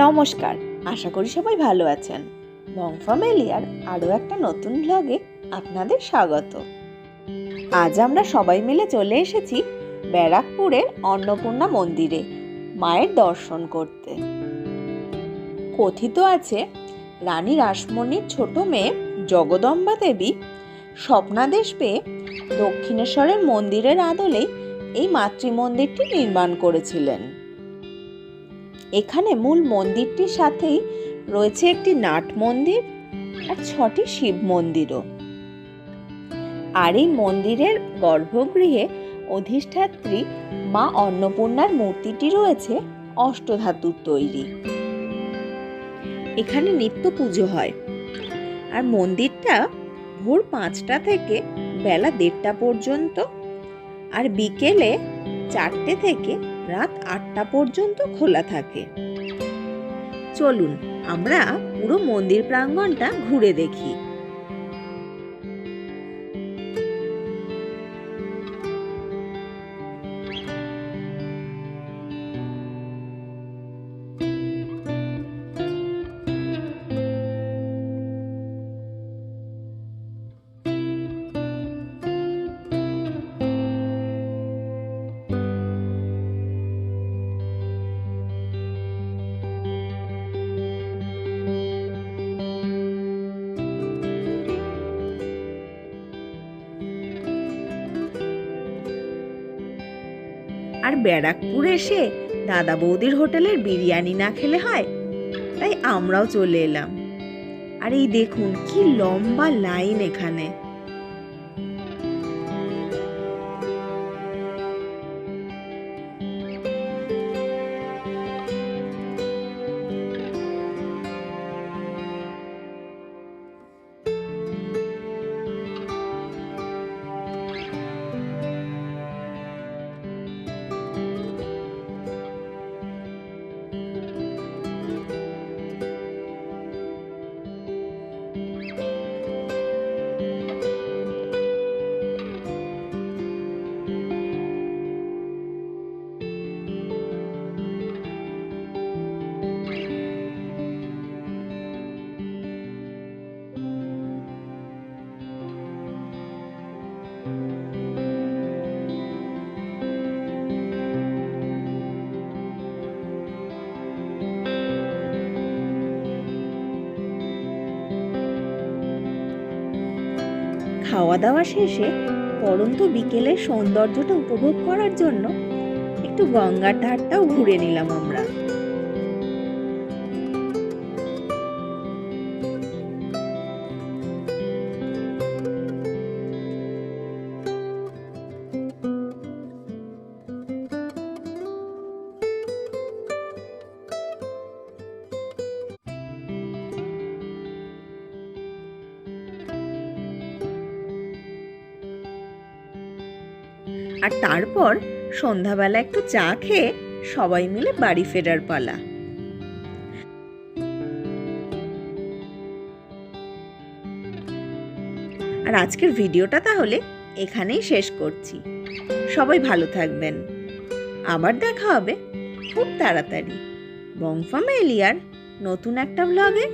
নমস্কার, আশা করি সবাই ভালো আছেন। বংফামেলিয়ার আরও একটা নতুন ব্লগে আপনাদের স্বাগত। আজ আমরা সবাই মিলে চলে এসেছি ব্যারাকপুরের অন্নপূর্ণা মন্দিরে মায়ের দর্শন করতে। কথিত আছে, রানী রাসমণির ছোট মেয়ে জগদম্বা দেবী স্বপ্নাদেশ পেয়ে দক্ষিণেশ্বরের মন্দিরের আদলেই এই মাতৃমন্দিরটি নির্মাণ করেছিলেন। এখানে মূল মন্দিরটির সাথেই রয়েছে একটি নাট মন্দির আর ছটি শিব মন্দিরও। আর এই মন্দিরের গর্ভগৃহে অধিষ্ঠাত্রী মা অন্নপূর্ণার মূর্তিটি রয়েছে অষ্টধাতুর তৈরি। এখানে নিত্য পুজো হয়। আর মন্দিরটা ভোর পাঁচটা থেকে বেলা দেড়টা পর্যন্ত। আর বিকেলে চারটে থেকে রাত আটটা পর্যন্ত খোলা থাকে। চলুন আমরা পুরো মন্দির প্রাঙ্গণটা ঘুরে দেখি। আর ব্যারাকপুর এসে দাদা বৌদির হোটেলের বিরিয়ানি না খেলে হয়? তাই আমরাও চলে এলাম। আর এই দেখুন, কি লম্বা লাইন এখানে। খাওয়া দাওয়া শেষে পরন্ত বিকেলের সৌন্দর্যটা উপভোগ করার জন্য একটু গঙ্গার ধারটাও ঘুরে নিলাম আমরা। আর তারপর সন্ধ্যাবেলা একটু চা খেয়ে সবাই মিলে বাড়ি ফেরার পালা। আর আজকের ভিডিওটা তাহলে এখানেই শেষ করছি। সবাই ভালো থাকবেন। আবার দেখা হবে খুব তাড়াতাড়ি। বংফাম এলিয়ার নতুন একটা ব্লগে